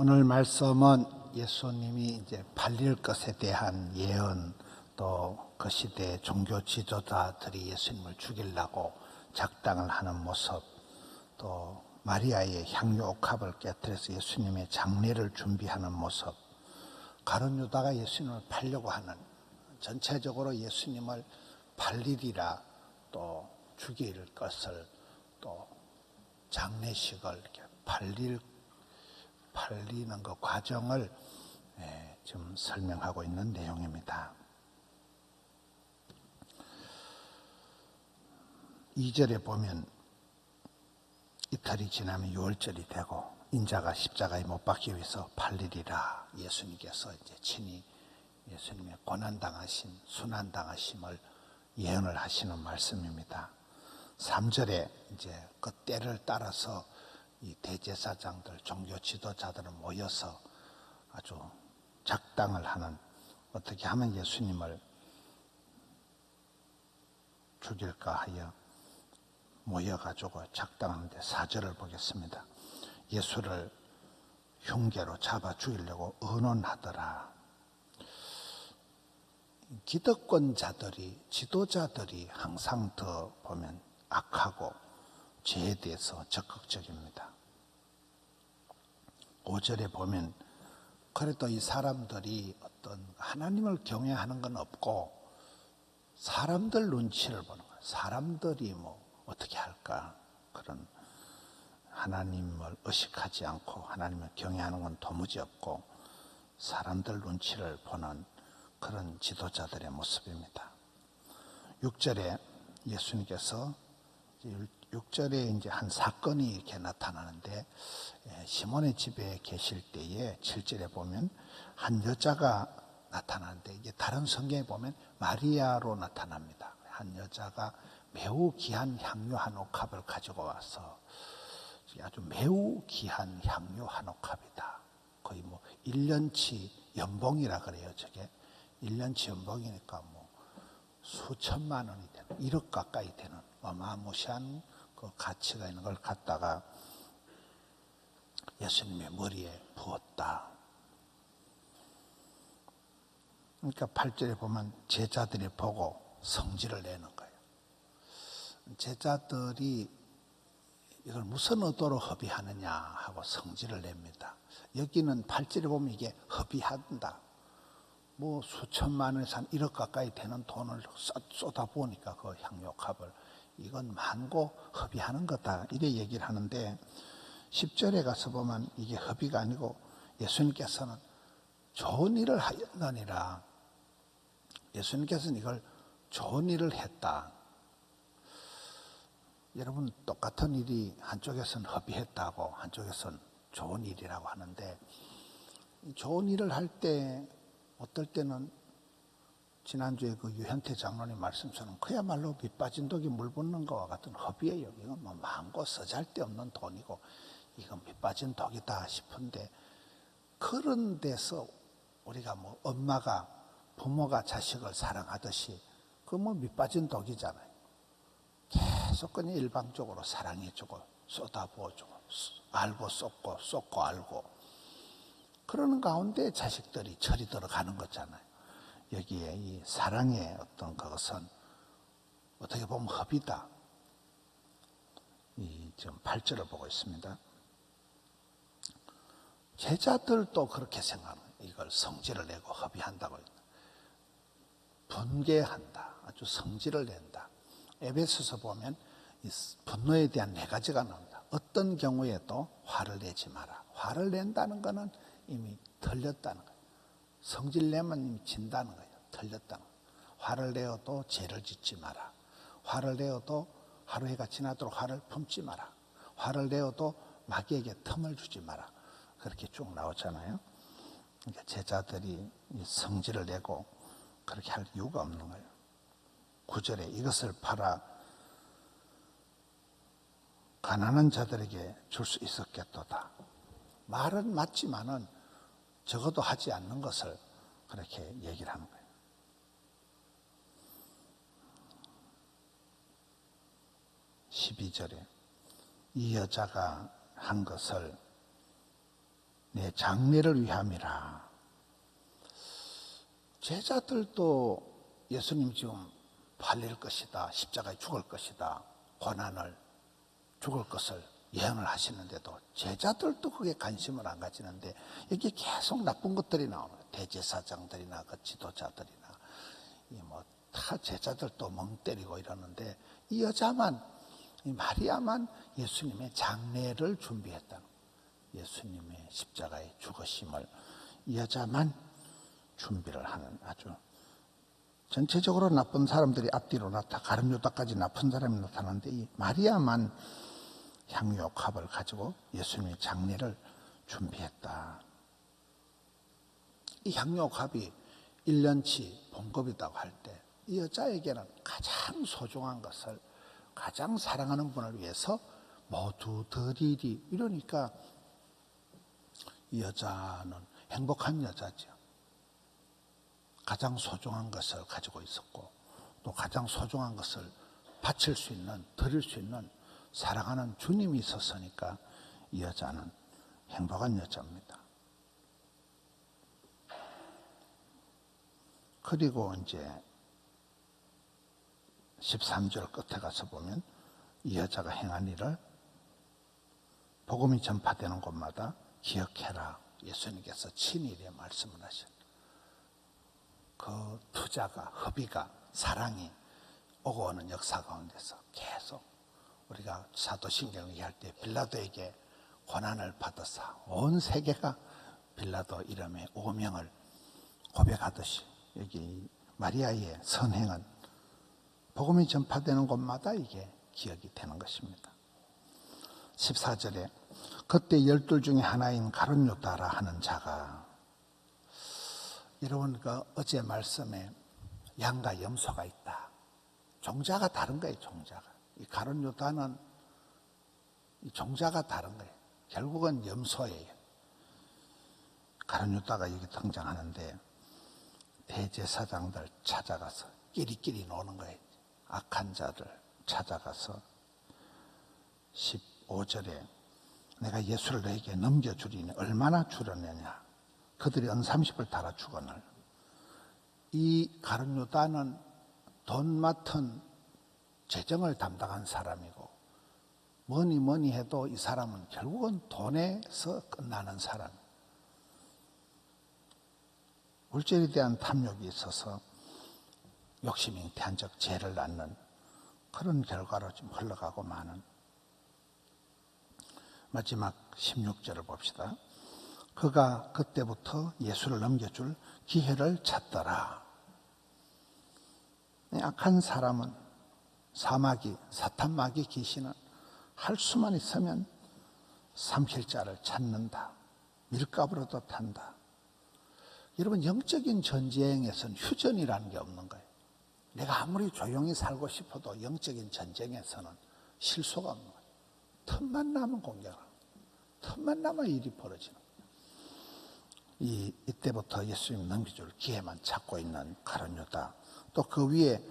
오늘 말씀은 예수님이 이제 팔릴 것에 대한 예언 또 그 시대의 종교 지도자들이 예수님을 죽이려고 작당을 하는 모습 또 마리아의 향유 옥합을 깨뜨려서 예수님의 장례를 준비하는 모습 가룟 유다가 예수님을 팔려고 하는 전체적으로 예수님을 팔리리라 또 죽일 것을 또 장례식을 이렇게 팔릴 팔리는 그 과정을 예, 좀 설명하고 있는 내용입니다. 2절에 보면 이틀이 지나면 6월절이 되고 인자가 십자가에 못 박기 위해서 팔리리라 예수님께서 이제 친히 예수님의 고난당하심, 순환당하심을 예언을 하시는 말씀입니다. 3절에 이제 그 때를 따라서 이 대제사장들, 종교 지도자들은 모여서 아주 작당을 하는 어떻게 하면 예수님을 죽일까 하여 모여가지고 작당하는데 사절을 보겠습니다. 예수를 흉계로 잡아 죽이려고 언언하더라. 기득권자들이, 지도자들이 항상 더 보면 악하고 죄에 대해서 적극적입니다. 5절에 보면 그래도 이 사람들이 어떤 하나님을 경외하는 건 없고 사람들 눈치를 보는 거예요. 사람들이 뭐 어떻게 할까? 그런 하나님을 의식하지 않고 하나님을 경외하는 건 도무지 없고 사람들 눈치를 보는 그런 지도자들의 모습입니다. 6절에 예수님께서 6절에 이제 한 사건이 이렇게 나타나는데 예, 시몬의 집에 계실 때에 7절에 보면 한 여자가 나타나는데 이게 다른 성경에 보면 마리아로 나타납니다. 한 여자가 매우 귀한 향유 한 옥합을 가지고 와서 아주 매우 귀한 향유 한 옥합이다. 거의 뭐 1년치 연봉이라 그래요, 저게. 1년치 연봉이니까 뭐 수천만 원이 되는, 1억 가까이 되는 어마무시한 그 가치가 있는 걸 갖다가 예수님의 머리에 부었다. 그러니까 8절에 보면 제자들이 보고 성질을 내는 거예요. 제자들이 이걸 무슨 의도로 허비하느냐 하고 성질을 냅니다. 여기는 8절에 보면 이게 허비한다. 뭐 수천만 원에서 한 1억 가까이 되는 돈을 쏟아 부으니까 그 향료값을 이건 만고 허비하는 거다. 이래 얘기를 하는데 10절에 가서 보면 이게 허비가 아니고 예수님께서는 좋은 일을 하였느니라. 예수님께서는 이걸 좋은 일을 했다. 여러분 똑같은 일이 한쪽에서는 허비했다고 한쪽에서는 좋은 일이라고 하는데 좋은 일을 할 때 어떨 때는 지난주에 그 유현태 장로님 말씀처럼 그야말로 밑빠진 독이 물 붓는 것과 같은 허비예요. 이건 뭐 망고 쓰잘데없는 돈이고 이건 밑빠진 독이다 싶은데 그런 데서 우리가 뭐 엄마가 부모가 자식을 사랑하듯이 그뭐 밑빠진 독이잖아요. 계속 그냥 일방적으로 사랑해주고 쏟아부어주고 알고 쏟고 쏟고 알고 그러는 가운데 자식들이 철이 들어가는 거잖아요. 여기에 이 사랑의 어떤 그것은 어떻게 보면 허비다. 이 지금 8절을 보고 있습니다. 제자들도 그렇게 생각합니다. 이걸 성질을 내고 허비한다고. 분개한다. 아주 성질을 낸다. 에베소서 보면 분노에 대한 네 가지가 나옵니다. 어떤 경우에도 화를 내지 마라. 화를 낸다는 것은 이미 틀렸다는 거예요. 성질 내면 이미 진다는 거예요. 거예요. 화를 내어도 죄를 짓지 마라. 화를 내어도 하루 해가 지나도록 화를 품지 마라. 화를 내어도 마귀에게 틈을 주지 마라. 그렇게 쭉 나오잖아요. 그러니까 제자들이 성질을 내고 그렇게 할 이유가 없는 거예요. 9절에 이것을 팔아 가난한 자들에게 줄 수 있었겠도다. 말은 맞지만은 적어도 하지 않는 것을 그렇게 얘기를 하는 거예요. 십이절에 이 여자가 한 것을 내 장례를 위함이라. 제자들도 예수님 지금 팔릴 것이다. 십자가에 죽을 것이다. 고난을 죽을 것을 예언을 하시는데도 제자들도 그게 관심을 안 가지는데 여기 계속 나쁜 것들이 나오는 대제사장들이나 그 지도자들이나 뭐다 제자들도 멍 때리고 이러는데 이 여자만 이 마리아만 예수님의 장례를 준비했다는 예수님의 십자가의 죽으심을 이 여자만 준비를 하는 아주 전체적으로 나쁜 사람들이 앞뒤로 나타 가름 유다까지 나쁜 사람이 나타나는데 이 마리아만 향유 컵을 가지고 예수님의 장례를 준비했다. 이 향유 컵이 1년치 봉급이라고 할 때 이 여자에게는 가장 소중한 것을 가장 사랑하는 분을 위해서 모두 드리리 이러니까 이 여자는 행복한 여자죠. 가장 소중한 것을 가지고 있었고 또 가장 소중한 것을 바칠 수 있는 드릴 수 있는 사랑하는 주님이 있었으니까 이 여자는 행복한 여자입니다. 그리고 이제 13절 끝에 가서 보면 이 여자가 행한 일을 복음이 전파되는 곳마다 기억해라. 예수님께서 친일에 말씀을 하셨. 그 투자가, 허비가, 사랑이 오고 오는 역사 가운데서 계속 우리가 사도신경을 이해할 때 빌라도에게 고난을 받아서 온 세계가 빌라도 이름의 오명을 고백하듯이 여기 마리아의 선행은 복음이 전파되는 곳마다 이게 기억이 되는 것입니다. 14절에 그때 열둘 중에 하나인 가론유다라 하는 자가 여러분 그 어제 말씀에 양과 염소가 있다. 종자가 다른 거예요, 종자가. 이 가론유다는 이 종자가 다른 거예요. 결국은 염소예요. 가론유다가 여기 등장하는데 대제사장들 찾아가서 끼리끼리 노는 거예요. 악한 자들 찾아가서 15절에 내가 예수를 너에게 넘겨주리니 얼마나 주려느냐? 그들이 은 30을 달아 주거늘 이 가룟유다는 돈 맡은 재정을 담당한 사람이고 뭐니 뭐니 해도 이 사람은 결국은 돈에서 끝나는 사람. 물질에 대한 탐욕이 있어서 욕심이 태한적 죄를 낳는 그런 결과로 좀 흘러가고 마는 마지막 16절을 봅시다. 그가 그때부터 예수를 넘겨줄 기회를 찾더라. 악한 사람은 사마귀, 사탄마귀 귀신은 할 수만 있으면 삼킬 자를 찾는다. 밀가부로도 탄다. 여러분, 영적인 전쟁에서는 휴전이라는 게 없는 거예요. 내가 아무리 조용히 살고 싶어도 영적인 전쟁에서는 실수가 없는 거예요. 틈만 나면 공격을 틈만 나면 일이 벌어지는 거예요. 이, 이때부터 예수님 넘겨줄 기회만 찾고 있는 가론유다. 또 그 위에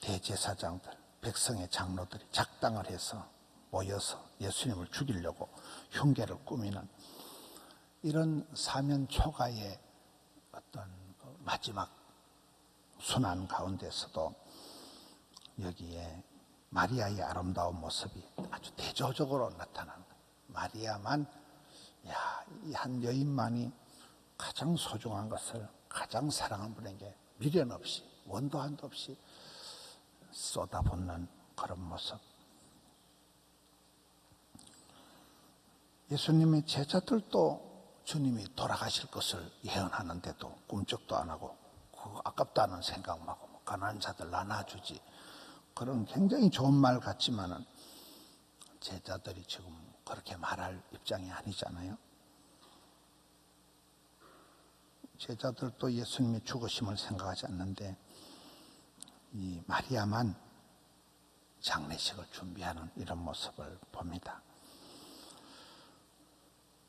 대제사장들, 백성의 장로들이 작당을 해서 모여서 예수님을 죽이려고 흉계를 꾸미는 이런 사면 초가의 어떤 그 마지막 순환 가운데서도 여기에 마리아의 아름다운 모습이 아주 대조적으로 나타나는 거예요. 마리아만, 야, 이 한 여인만이 가장 소중한 것을 가장 사랑하는 분에게 미련 없이, 원도 한도 없이 쏟아붓는 그런 모습. 예수님의 제자들도 주님이 돌아가실 것을 예언하는데도 꿈쩍도 안 하고 아깝다는 생각만 하고 뭐 가난한 자들 나눠주지 그런 굉장히 좋은 말 같지만은 제자들이 지금 그렇게 말할 입장이 아니잖아요. 제자들도 예수님의 죽으심을 생각하지 않는데 이 마리아만 장례식을 준비하는 이런 모습을 봅니다.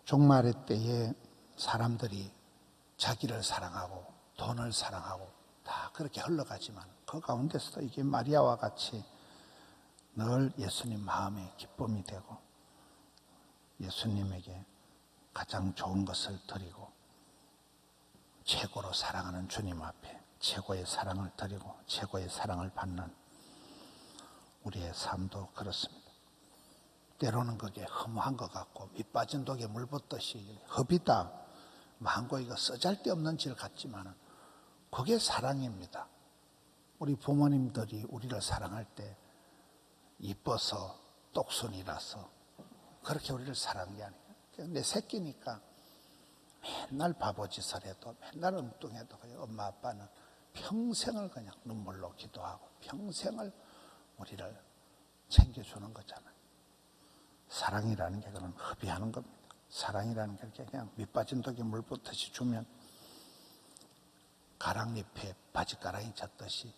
종말의 때에 사람들이 자기를 사랑하고 돈을 사랑하고 다 그렇게 흘러가지만 그 가운데서도 이게 마리아와 같이 늘 예수님 마음에 기쁨이 되고 예수님에게 가장 좋은 것을 드리고 최고로 사랑하는 주님 앞에 최고의 사랑을 드리고 최고의 사랑을 받는 우리의 삶도 그렇습니다. 때로는 그게 허무한 것 같고 밑빠진 독에 물 붓듯이 허비다 망고이가 쓰잘데없는 질 같지만은 그게 사랑입니다. 우리 부모님들이 우리를 사랑할 때 이뻐서 똑순이라서 그렇게 우리를 사랑한 게 아니에요. 내 새끼니까 맨날 바보짓을 해도 맨날 엉뚱해도 엄마 아빠는 평생을 그냥 눈물로 기도하고 평생을 우리를 챙겨주는 거잖아요. 사랑이라는 게 그런 허비하는 겁니다. 사랑이라는 게 그냥 밑빠진 독에 물 붓듯이 주면 가랑잎에 바지가랑이 젖듯이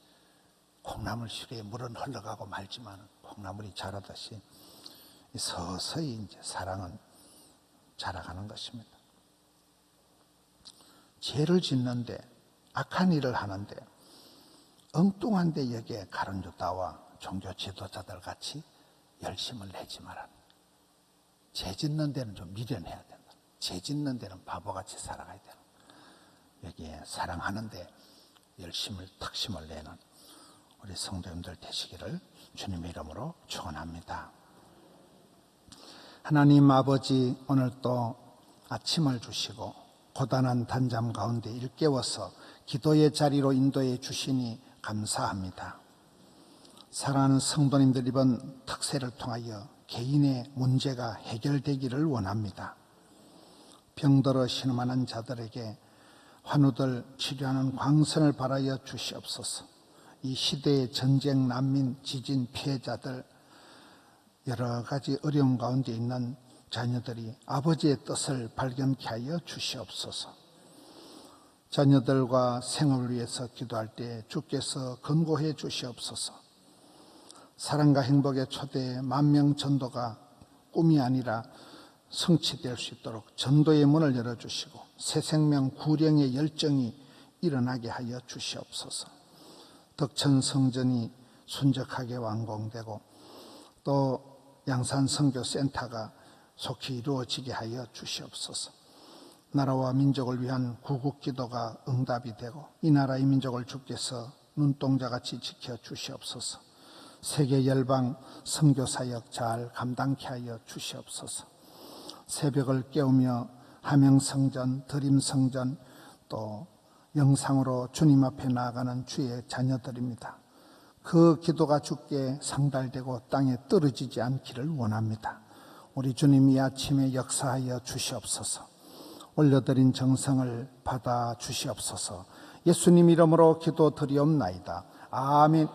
콩나물 시루에 물은 흘러가고 말지만 콩나물이 자라듯이 서서히 이제 사랑은 자라가는 것입니다. 죄를 짓는데 악한 일을 하는데 엉뚱한데 여기에 가론유다와 종교 지도자들 같이 열심을 내지 말아. 죄 짓는 데는 좀 미련해야 된다. 죄 짓는 데는 바보같이 살아가야 된다. 여기에 사랑하는데 열심을 탁심을 내는 우리 성도님들 되시기를 주님의 이름으로 축원합니다. 하나님 아버지 오늘 또 아침을 주시고 고단한 단잠 가운데 일깨워서 기도의 자리로 인도해 주시니 감사합니다. 사랑하는 성도님들 이번 특세를 통하여 개인의 문제가 해결되기를 원합니다. 병들어 신음하는 자들에게 환우들 치료하는 광선을 바라여 주시옵소서. 이 시대의 전쟁, 난민, 지진 피해자들 여러 가지 어려움 가운데 있는 자녀들이 아버지의 뜻을 발견케 하여 주시옵소서. 자녀들과 생업을 위해서 기도할 때 주께서 근고해 주시옵소서. 사랑과 행복의 초대 만명 전도가 꿈이 아니라 성취될 수 있도록 전도의 문을 열어주시고 새 생명 구령의 열정이 일어나게 하여 주시옵소서. 덕천 성전이 순적하게 완공되고 또 양산 선교센터가 속히 이루어지게 하여 주시옵소서. 나라와 민족을 위한 구국 기도가 응답이 되고 이 나라의 민족을 주께서 눈동자같이 지켜 주시옵소서. 세계 열방 선교 사역 잘 감당케 하여 주시옵소서. 새벽을 깨우며 하명 성전, 드림 성전 또 영상으로 주님 앞에 나아가는 주의 자녀들입니다. 그 기도가 주께 상달되고 땅에 떨어지지 않기를 원합니다. 우리 주님 이 아침에 역사하여 주시옵소서. 올려드린 정성을 받아 주시옵소서. 예수님 이름으로 기도 드리옵나이다. 아멘.